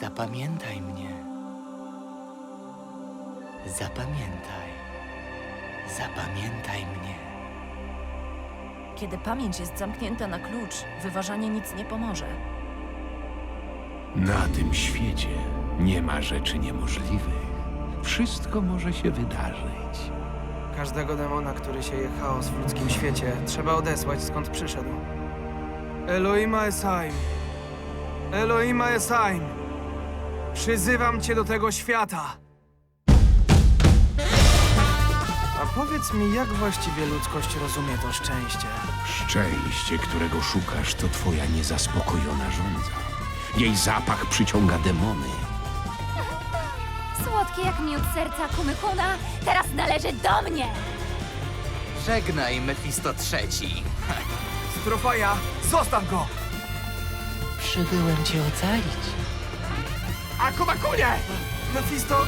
Zapamiętaj mnie. Zapamiętaj. Zapamiętaj mnie. Kiedy pamięć jest zamknięta na klucz, wyważanie nic nie pomoże. Na tym świecie nie ma rzeczy niemożliwych. Wszystko może się wydarzyć. Każdego demona, który sieje chaos w ludzkim świecie, trzeba odesłać skąd przyszedł. Elohima Esaim. Elohima Esaim. Przyzywam cię do tego świata. A powiedz mi, jak właściwie ludzkość rozumie to szczęście? Szczęście, którego szukasz, to twoja niezaspokojona żądza. Jej zapach przyciąga demony. Słodkie jak miód serca Kumykuna, teraz należy do mnie! Żegnaj, Mefisto trzeci. Strofaja, zostaw go! Przybyłem cię ocalić. Akumakunie! Mephisto...